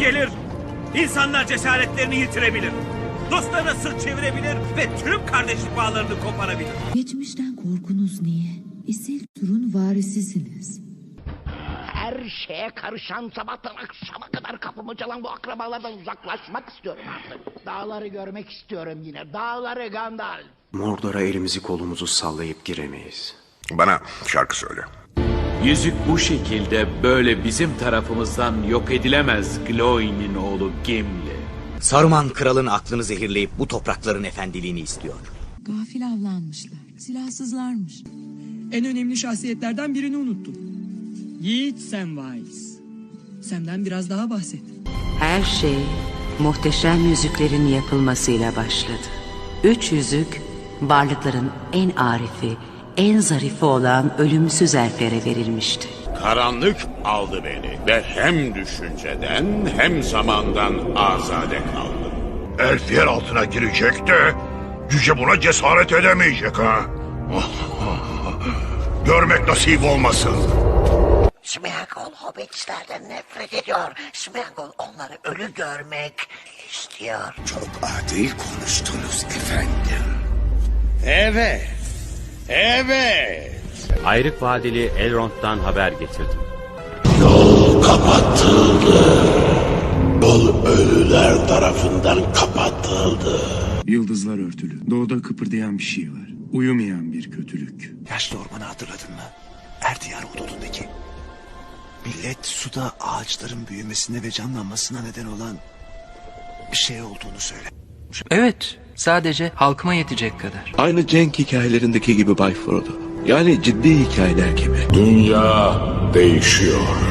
gelir, insanlar cesaretlerini yitirebilir. Dostlarına sırt çevirebilir ve tüm kardeşlik bağlarını koparabilir. Geçmişten korkunuz niye? İsiltur'un varisisiniz. Her şeye karışan sabahtan akşama kadar kapımı çalan bu akrabalardan uzaklaşmak istiyorum artık. Dağları görmek istiyorum yine. Dağları Gandalf. Mordor'a elimizi kolumuzu sallayıp giremeyiz. Bana şarkı söyle. Yüzük bu şekilde böyle bizim tarafımızdan yok edilemez Glóin'in oğlu Gimli. Saruman kralın aklını zehirleyip bu toprakların efendiliğini istiyor. Gafil avlanmışlar. Silahsızlarmış. En önemli şahsiyetlerden birini unuttum. Yiğit Samwise. Senden biraz daha bahset. Her şey muhteşem yüzüklerin yapılmasıyla başladı. Üç yüzük varlıkların en arifi, en zarifi olan ölümsüz elflere verilmişti. Karanlık aldı beni ve hem düşünceden hem zamandan azade kaldım. Elf yer altına girecek de cüce buna cesaret edemeyecek ha. Görmek nasip olmasın. Smeagol hobbitlerden nefret ediyor. Smeagol onları ölü görmek istiyor. Çok adil konuştunuz efendim. Evet, evet. Ayrık Vadili Elrond'dan haber getirdim. Yol ölüler tarafından kapatıldı. Yıldızlar örtülü. Doğuda kıpırdayan bir şey var. Uyumayan bir kötülük. Yaşlı ormanı hatırladın mı? Erdiyar hududundaki. Millet suda ağaçların büyümesine ve canlanmasına neden olan bir şey olduğunu söyle. Evet, sadece halkıma yetecek kadar. Aynı Cenk hikayelerindeki gibi Bay Frodo. Yani ciddi hikayeler gibi. Dünya değişiyor.